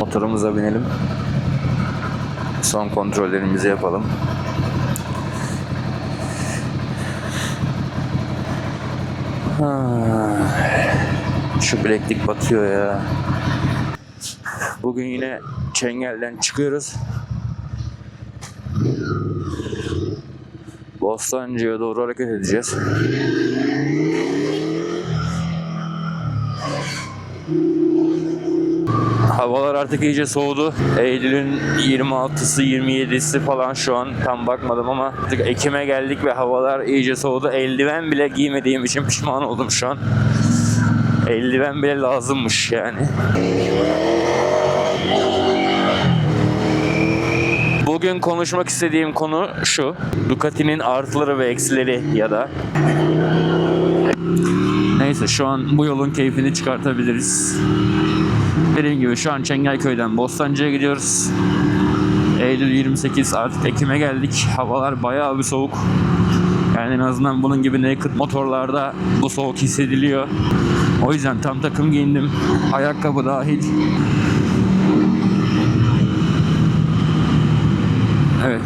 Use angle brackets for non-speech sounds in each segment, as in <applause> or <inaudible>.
Motorumuza binelim. Son kontrollerimizi yapalım. Şu bileklik batıyor ya. Bugün yine Çengel'den çıkıyoruz. Bostancı'ya doğru hareket edeceğiz. Havalar artık iyice soğudu. Eylül'ün 26'sı 27'si falan şu an tam bakmadım ama artık Ekim'e geldik ve havalar iyice soğudu. Eldiven bile giymediğim için pişman oldum şu an. Eldiven bile lazımmış yani. Bugün konuşmak istediğim konu şu. Ducati'nin artıları ve eksileri ya da Neyse şu an bu yolun keyfini çıkartabiliriz. Dediğim gibi şu an Çengelköy'den Bostancı'ya gidiyoruz. Eylül 28 artık Ekim'e geldik. Havalar bayağı bir soğuk. Yani en azından bunun gibi naked motorlarda bu soğuk hissediliyor. O yüzden tam takım giyindim. Ayakkabı dahil. Evet.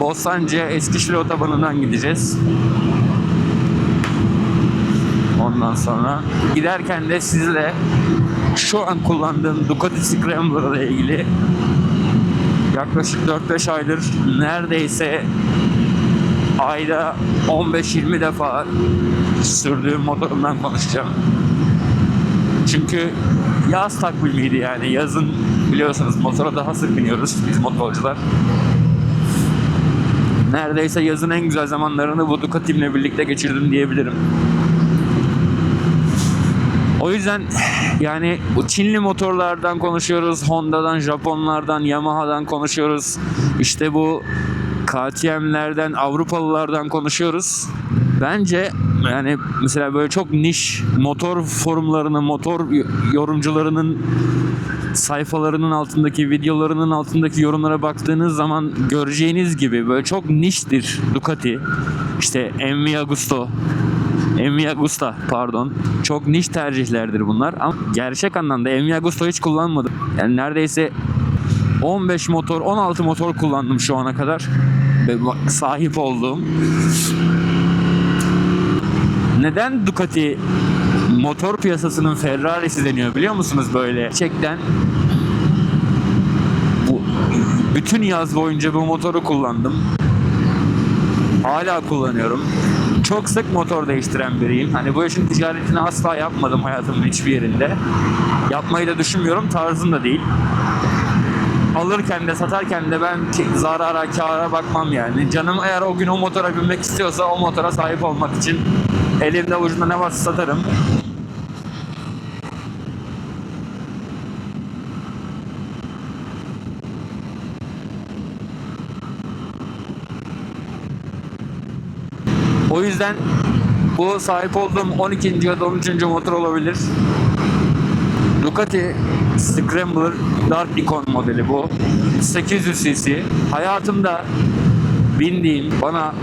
Bostancı'ya Eskişehir otobanından gideceğiz. Ondan sonra giderken de sizle şu an kullandığım Ducati Scrambler ile ilgili yaklaşık 4-5 aydır neredeyse ayda 15-20 defa sürdüğüm motorumdan konuşacağım. Çünkü yaz takvimiydi yani yazın biliyorsunuz motora daha sık biniyoruz biz motorcular. Neredeyse yazın en güzel zamanlarını bu Ducati'mle birlikte geçirdim diyebilirim. O yüzden yani bu Çinli motorlardan konuşuyoruz, Honda'dan, Japonlardan, Yamaha'dan konuşuyoruz. İşte bu KTM'lerden, Avrupalılardan konuşuyoruz. Bence yani mesela böyle çok niş motor forumlarının, motor yorumcularının sayfalarının altındaki videolarının altındaki yorumlara baktığınız zaman göreceğiniz gibi böyle çok niştir Ducati. İşte Envy Agusto, Envy Agusta pardon. Çok niş tercihlerdir bunlar ama gerçek anlamda Envy Agusto hiç kullanmadım. Yani neredeyse 15 motor, 16 motor kullandım şu ana kadar. Ve sahip olduğum. Neden Ducati motor piyasasının Ferrari'si deniyor biliyor musunuz böyle? Gerçekten bu bütün yaz boyunca bu motoru kullandım. Hala kullanıyorum. Çok sık motor değiştiren biriyim. Hani bu işin ticaretini asla yapmadım hayatımın hiçbir yerinde. Yapmayı da düşünmüyorum. Tarzım da değil. Alırken de satarken de ben zarara, kâra bakmam yani. Canım eğer o gün o motora binmek istiyorsa o motora sahip olmak için elimde ucunda ne varsa satarım. O yüzden bu sahip olduğum 12. ya da 13. motor olabilir. Ducati Scrambler Dark Icon modeli bu. 800 cc. Hayatımda bindiğim bana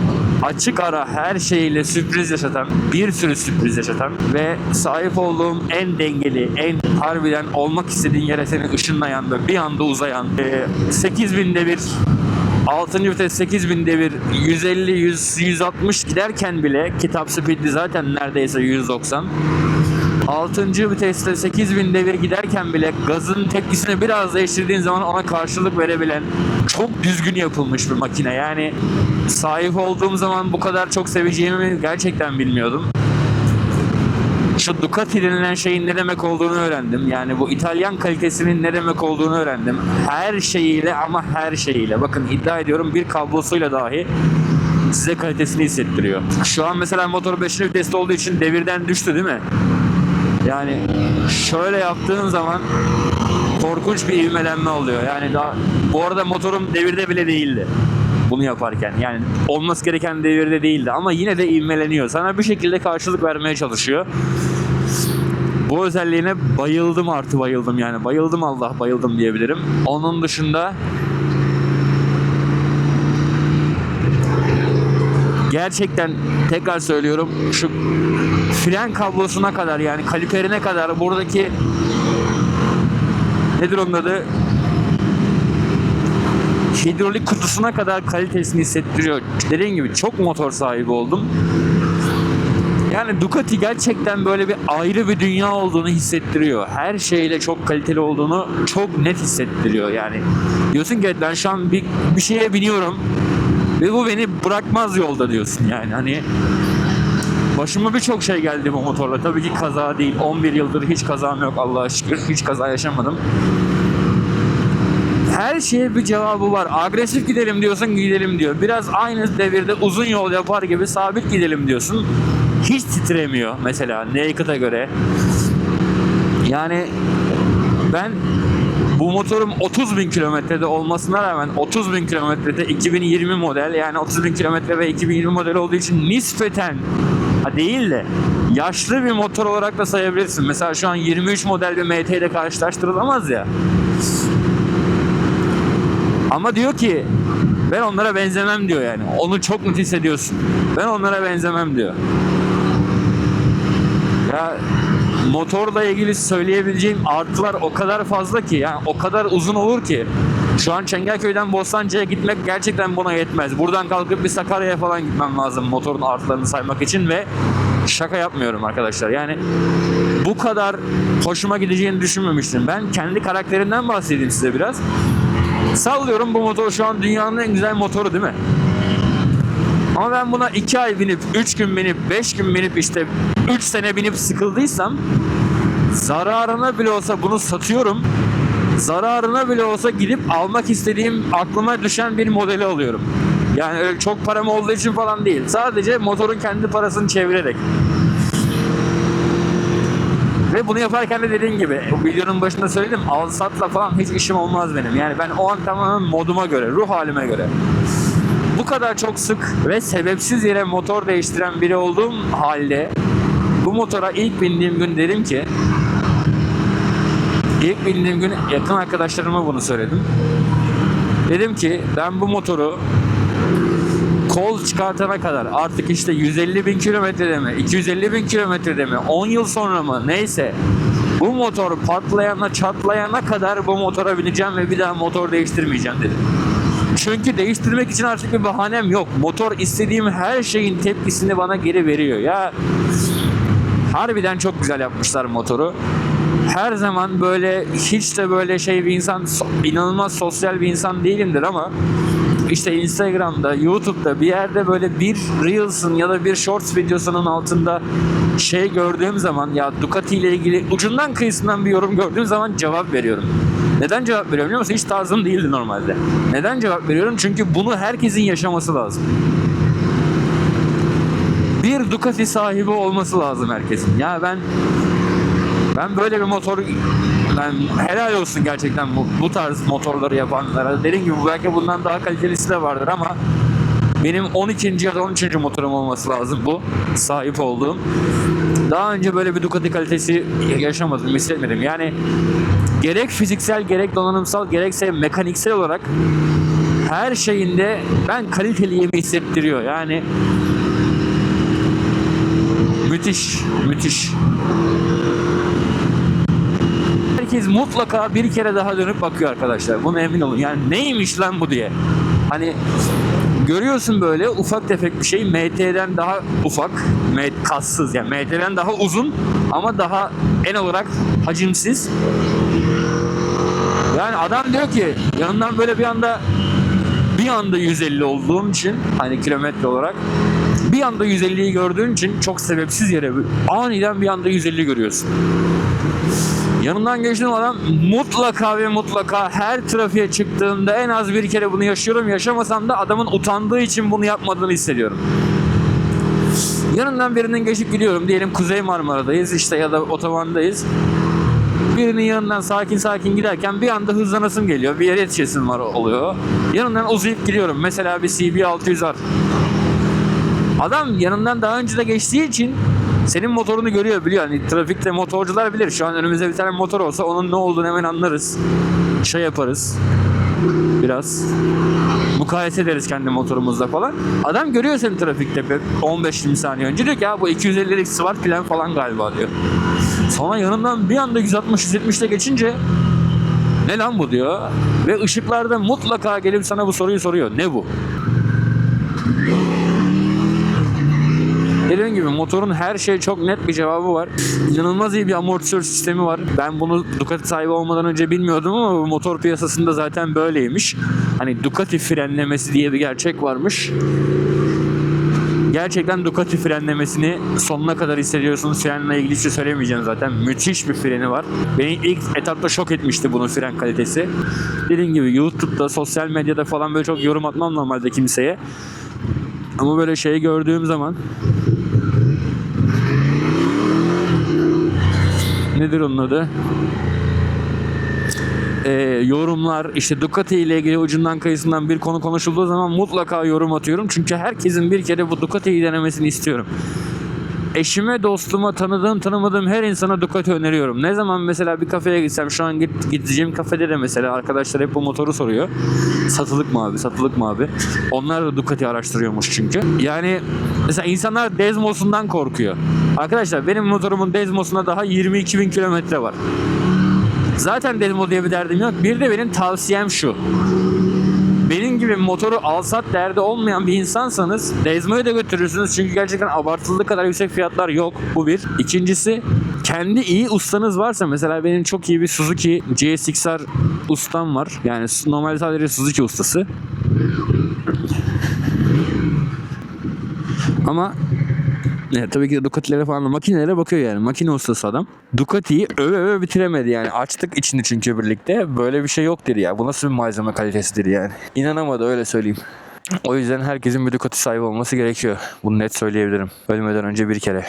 açık ara her şeyiyle sürpriz yaşatan, bir sürü sürpriz yaşatan ve sahip olduğum en dengeli, en harbiden olmak istediğin yere seni ışınlayan ve bir anda uzayan e, 8000'de bir 6. vites 8000 devir 150 100 160 giderken bile kitap speed'i zaten neredeyse 190 6. viteste 8000 devir giderken bile gazın tepkisini biraz değiştirdiğin zaman ona karşılık verebilen çok düzgün yapılmış bir makine. Yani sahip olduğum zaman bu kadar çok seveceğimi gerçekten bilmiyordum. Şu Ducati denilen şeyin ne demek olduğunu öğrendim. Yani bu İtalyan kalitesinin ne demek olduğunu öğrendim. Her şeyiyle ama her şeyiyle. Bakın iddia ediyorum bir kablosuyla dahi size kalitesini hissettiriyor. Şu an mesela motor 5. viteste olduğu için devirden düştü değil mi? Yani şöyle yaptığın zaman korkunç bir ivmelenme oluyor. Yani daha bu arada motorum devirde bile değildi. Bunu yaparken yani olması gereken devirde değildi ama yine de ivmeleniyor. Sana bir şekilde karşılık vermeye çalışıyor. Bu özelliğine bayıldım artı bayıldım yani. Bayıldım Allah bayıldım diyebilirim. Onun dışında gerçekten tekrar söylüyorum şu fren kablosuna kadar yani kaliperine kadar buradaki nedir onun adı hidrolik kutusuna kadar kalitesini hissettiriyor. Dediğim gibi çok motor sahibi oldum. Yani Ducati gerçekten böyle bir ayrı bir dünya olduğunu hissettiriyor. Her şeyle çok kaliteli olduğunu çok net hissettiriyor yani. Diyorsun ki ben şu an bir, bir şeye biniyorum ve bu beni bırakmaz yolda diyorsun yani. Hani başıma birçok şey geldi bu motorla. Tabii ki kaza değil. 11 yıldır hiç kazam yok Allah'a şükür. Hiç kaza yaşamadım. Şeye bir cevabı var. Agresif gidelim diyorsun gidelim diyor. Biraz aynı devirde uzun yol yapar gibi sabit gidelim diyorsun. Hiç titremiyor mesela Naked'a göre. Yani ben bu motorum 30 bin kilometrede olmasına rağmen 30 bin kilometrede 2020 model yani 30 bin kilometre ve 2020 model olduğu için nispeten ha değil de yaşlı bir motor olarak da sayabilirsin. Mesela şu an 23 model bir MT ile karşılaştırılamaz ya. Ama diyor ki ben onlara benzemem diyor yani. Onu çok net hissediyorsun. Ben onlara benzemem diyor. Ya motorla ilgili söyleyebileceğim artılar o kadar fazla ki yani o kadar uzun olur ki şu an Çengelköy'den Bostancı'ya gitmek gerçekten buna yetmez. Buradan kalkıp bir Sakarya'ya falan gitmem lazım motorun artılarını saymak için ve şaka yapmıyorum arkadaşlar. Yani bu kadar hoşuma gideceğini düşünmemiştim. Ben kendi karakterinden bahsedeyim size biraz. Sallıyorum bu motor şu an dünyanın en güzel motoru değil mi? Ama ben buna 2 ay binip, 3 gün binip, 5 gün binip işte 3 sene binip sıkıldıysam zararına bile olsa bunu satıyorum. Zararına bile olsa gidip almak istediğim aklıma düşen bir modeli alıyorum. Yani öyle çok param olduğu için falan değil. Sadece motorun kendi parasını çevirerek. Ve bunu yaparken de dediğim gibi videonun başında söyledim al satla falan hiç işim olmaz benim. Yani ben o an tamamen moduma göre, ruh halime göre. Bu kadar çok sık ve sebepsiz yere motor değiştiren biri olduğum halde bu motora ilk bindiğim gün dedim ki ilk bindiğim gün yakın arkadaşlarıma bunu söyledim. Dedim ki ben bu motoru kol çıkartana kadar artık işte 150 bin kilometrede mi 250 bin kilometrede mi 10 yıl sonra mı neyse bu motor patlayana çatlayana kadar bu motora bineceğim ve bir daha motor değiştirmeyeceğim dedim. Çünkü değiştirmek için artık bir bahanem yok. Motor istediğim her şeyin tepkisini bana geri veriyor. Ya harbiden çok güzel yapmışlar motoru. Her zaman böyle hiç de böyle şey bir insan inanılmaz sosyal bir insan değilimdir ama işte Instagram'da, YouTube'da bir yerde böyle bir Reels'ın ya da bir Shorts videosunun altında şey gördüğüm zaman ya Ducati ile ilgili ucundan kıyısından bir yorum gördüğüm zaman cevap veriyorum. Neden cevap veriyorum biliyor musun? Hiç tarzım değildi normalde. Neden cevap veriyorum? Çünkü bunu herkesin yaşaması lazım. Bir Ducati sahibi olması lazım herkesin. Ya ben ben böyle bir motor ben helal olsun gerçekten bu, bu tarz motorları yapanlara. Dediğim gibi belki bundan daha kalitelisi de vardır ama benim 12. ya da 13. motorum olması lazım bu sahip olduğum. Daha önce böyle bir Ducati kalitesi yaşamadım, hissetmedim. Yani gerek fiziksel, gerek donanımsal, gerekse mekaniksel olarak her şeyinde ben kaliteliyimi hissettiriyor. Yani müthiş, müthiş. Herkes mutlaka bir kere daha dönüp bakıyor arkadaşlar. Buna emin olun. Yani neymiş lan bu diye. Hani görüyorsun böyle ufak tefek bir şey MT'den daha ufak, kassız yani MT'den daha uzun ama daha en olarak hacimsiz. Yani adam diyor ki yanından böyle bir anda bir anda 150 olduğum için hani kilometre olarak bir anda 150'yi gördüğün için çok sebepsiz yere aniden bir anda 150 görüyorsun. Yanından geçtiğim adam mutlaka ve mutlaka her trafiğe çıktığımda en az bir kere bunu yaşıyorum. Yaşamasam da adamın utandığı için bunu yapmadığını hissediyorum. Yanından birinin geçip gidiyorum. Diyelim Kuzey Marmara'dayız işte ya da otobandayız. Birinin yanından sakin sakin giderken bir anda hızlanasım geliyor. Bir yere yetişesim var oluyor. Yanından uzayıp gidiyorum. Mesela bir CB600 var. Adam yanından daha önce de geçtiği için senin motorunu görüyor biliyor. Hani trafikte motorcular bilir. Şu an önümüzde bir tane motor olsa onun ne olduğunu hemen anlarız. Şey yaparız. biraz mukayese ederiz kendi motorumuzla falan. Adam görüyor seni trafikte bir 15-20 saniye önce diyor ki ya bu 250'lik Smart plan falan galiba diyor. Sonra yanından bir anda 160-170'te geçince ne lan bu diyor. Ve ışıklarda mutlaka gelip sana bu soruyu soruyor. Ne bu? Dediğim gibi motorun her şey çok net bir cevabı var. İnanılmaz iyi bir amortisör sistemi var. Ben bunu Ducati sahibi olmadan önce bilmiyordum ama bu motor piyasasında zaten böyleymiş. Hani Ducati frenlemesi diye bir gerçek varmış. Gerçekten Ducati frenlemesini sonuna kadar hissediyorsunuz. Frenle ilgili hiçbir şey söylemeyeceğim zaten. Müthiş bir freni var. Beni ilk etapta şok etmişti bunun fren kalitesi. Dediğim gibi YouTube'da, sosyal medyada falan böyle çok yorum atmam normalde kimseye. Ama böyle şeyi gördüğüm zaman nedir onun adı? Ee, yorumlar işte Ducati ile ilgili ucundan kıyısından bir konu konuşulduğu zaman mutlaka yorum atıyorum. Çünkü herkesin bir kere bu Ducati'yi denemesini istiyorum. Eşime, dostuma, tanıdığım, tanımadığım her insana Ducati öneriyorum. Ne zaman mesela bir kafeye gitsem, şu an git, gideceğim kafede de mesela arkadaşlar hep bu motoru soruyor. Satılık mı abi, satılık mı abi? Onlar da Ducati araştırıyormuş çünkü. Yani mesela insanlar Desmos'undan korkuyor. Arkadaşlar benim motorumun Desmos'una daha 22 bin kilometre var. Zaten Desmo diye bir derdim yok. Bir de benim tavsiyem şu. Benim gibi motoru alsat derdi olmayan bir insansanız Desmo'yu da götürürsünüz. Çünkü gerçekten abartıldığı kadar yüksek fiyatlar yok. Bu bir. İkincisi kendi iyi ustanız varsa mesela benim çok iyi bir Suzuki GSX-R ustam var. Yani normalde sadece Suzuki ustası. Ama <laughs> ne, tabii ki de Ducati'lere falan da makinelere bakıyor yani. Makine ustası adam. Ducati'yi öve öve bitiremedi yani. Açtık içini çünkü birlikte. Böyle bir şey yok dedi ya. Bu nasıl bir malzeme kalitesidir yani. İnanamadı öyle söyleyeyim. O yüzden herkesin bir Ducati sahibi olması gerekiyor. Bunu net söyleyebilirim. Ölmeden önce bir kere.